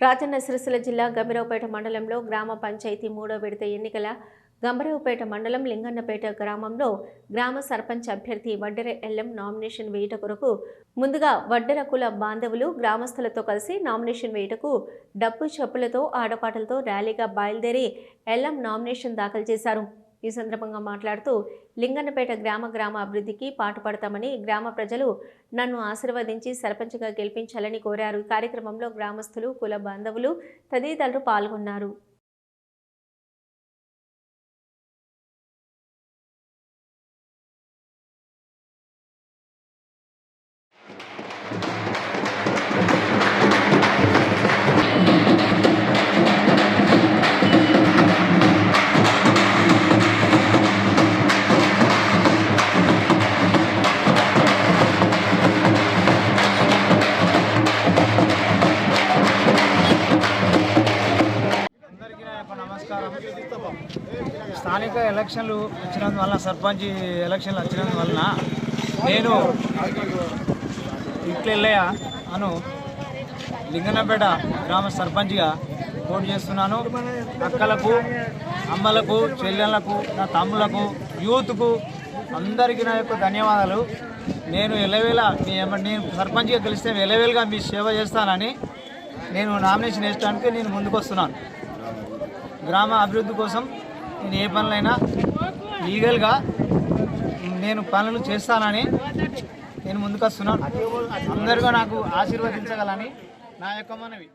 రాజన్న సిరిసిల్ల జిల్లా గంభీరావుపేట మండలంలో గ్రామ పంచాయతీ మూడో విడత ఎన్నికల గంభీరావుపేట మండలం లింగన్నపేట గ్రామంలో గ్రామ సర్పంచ్ అభ్యర్థి వడ్డెర ఎల్ఎం నామినేషన్ వేయట కొరకు ముందుగా వడ్డెర కుల బాంధవులు గ్రామస్తులతో కలిసి నామినేషన్ వేయటకు డప్పు చెప్పులతో ఆడపాటలతో ర్యాలీగా బయలుదేరి ఎల్ఎం నామినేషన్ దాఖలు చేశారు. ఈ సందర్భంగా మాట్లాడుతూ లింగన్నపేట గ్రామ గ్రామ అభివృద్ధికి పాటుపడతామని గ్రామ ప్రజలు నన్ను ఆశీర్వదించి సర్పంచ్గా గెలిపించాలని కోరారు. ఈ కార్యక్రమంలో గ్రామస్తులు కుల బాంధవులు తదితరులు పాల్గొన్నారు. నమస్కారం. స్థానిక ఎలక్షన్లు వచ్చినందువలన సర్పంచ్ ఎలక్షన్లు వచ్చినందువలన నేను ఇట్లెల్లయ్య అను లింగనపేట గ్రామ సర్పంచ్గా పోటీ చేస్తున్నాను. అక్కలకు అమ్మలకు చెల్లెళ్ళకు నా తమ్ములకు యూత్కు అందరికీ నా యొక్క ధన్యవాదాలు. నేను ఎలవేళ మీ నేను సర్పంచ్గా గెలిస్తే ఎలవేలుగా మీ సేవ చేస్తానని నేను నామినేషన్ వేయడానికి నేను ముందుకు వస్తున్నాను గ్రామ అభివృద్ధి కోసం నేను ఏ పనులైనా లీగల్గా నేను పనులు చేస్తానని నేను ముందుకు వస్తున్నాను నాకు ఆశీర్వదించగలని నా యొక్క మనవి.